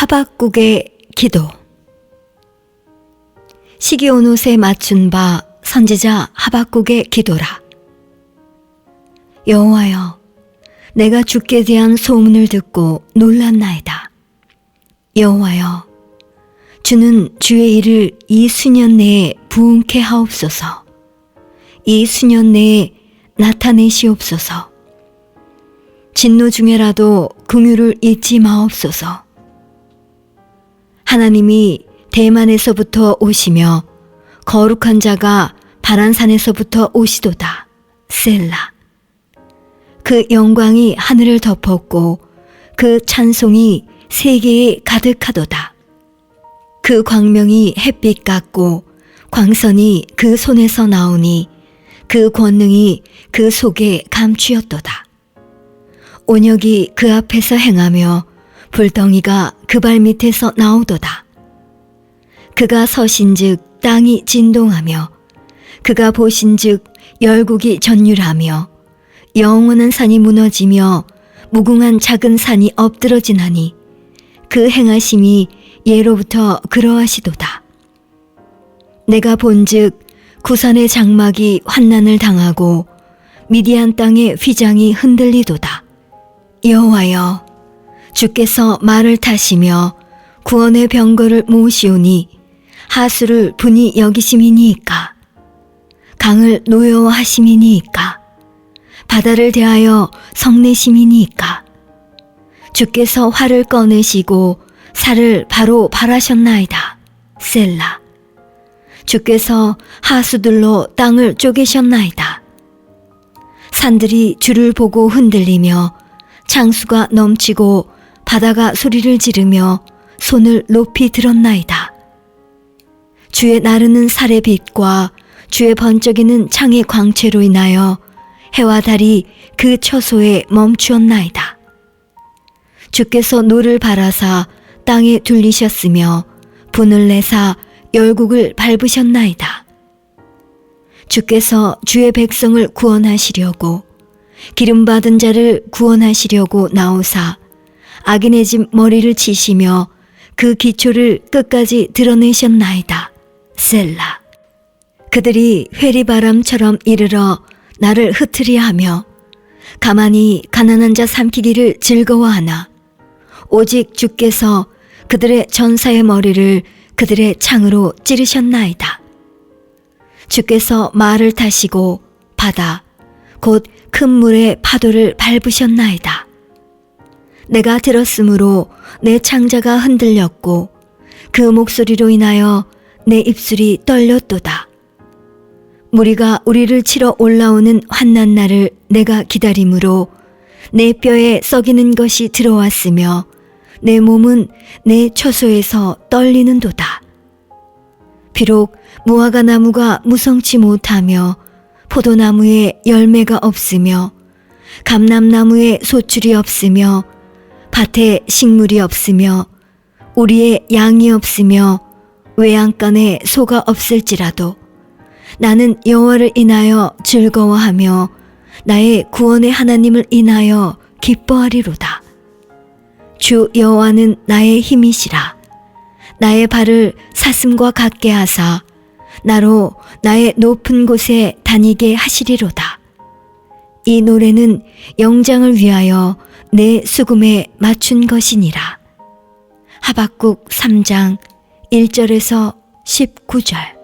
하박국의 기도 시기온옷에 맞춘 바 선지자 하박국의 기도라. 여호와여, 내가 주께 대한 소문을 듣고 놀랐나이다. 여호와여, 주는 주의 일을 이 수년 내에 부응케 하옵소서. 이 수년 내에 나타내시옵소서. 진노 중에라도 긍휼을 잊지 마옵소서. 하나님이 대만에서부터 오시며 거룩한 자가 바란산에서부터 오시도다. 셀라. 그 영광이 하늘을 덮었고 그 찬송이 세계에 가득하도다. 그 광명이 햇빛 같고 광선이 그 손에서 나오니 그 권능이 그 속에 감추었도다. 온역이 그 앞에서 행하며 불덩이가 그 발 밑에서 나오도다. 그가 서신즉 땅이 진동하며 그가 보신즉 열국이 전율하며 영원한 산이 무너지며 무궁한 작은 산이 엎드러지나니 그 행하심이 예로부터 그러하시도다. 내가 본즉 구산의 장막이 환난을 당하고 미디안 땅의 휘장이 흔들리도다. 여호와여, 주께서 말을 타시며 구원의 병거를 모으시오니 하수를 분이 여기심이니이까 강을 노여워하심이니이까 바다를 대하여 성내심이니이까 주께서 활을 꺼내시고 살을 바로 발하셨나이다. 셀라. 주께서 하수들로 땅을 쪼개셨나이다. 산들이 주를 보고 흔들리며 창수가 넘치고 바다가 소리를 지르며 손을 높이 들었나이다. 주의 나르는 살의 빛과 주의 번쩍이는 창의 광채로 인하여 해와 달이 그 처소에 멈추었나이다. 주께서 노를 바라사 땅에 둘리셨으며 분을 내사 열국을 밟으셨나이다. 주께서 주의 백성을 구원하시려고 기름 받은 자를 구원하시려고 나오사 악인의 집 머리를 치시며 그 기초를 끝까지 드러내셨나이다. 셀라. 그들이 회리바람처럼 이르러 나를 흩트리하며 가만히 가난한 자 삼키기를 즐거워하나 오직 주께서 그들의 전사의 머리를 그들의 창으로 찌르셨나이다. 주께서 말을 타시고 바다 곧 큰 물의 파도를 밟으셨나이다. 내가 들었으므로 내 창자가 흔들렸고 그 목소리로 인하여 내 입술이 떨렸도다. 무리가 우리를 치러 올라오는 환난 날을 내가 기다림으로 내 뼈에 썩이는 것이 들어왔으며 내 몸은 내 처소에서 떨리는도다. 비록 무화과 나무가 무성치 못하며 포도나무에 열매가 없으며 감람나무에 소출이 없으며 밭에 식물이 없으며 우리의 양이 없으며 외양간에 소가 없을지라도 나는 여호와를 인하여 즐거워하며 나의 구원의 하나님을 인하여 기뻐하리로다. 주 여호와는 나의 힘이시라. 나의 발을 사슴과 같게 하사 나로 나의 높은 곳에 다니게 하시리로다. 이 노래는 영장을 위하여 내 수금에 맞춘 것이니라. 하박국 3장 1절에서 19절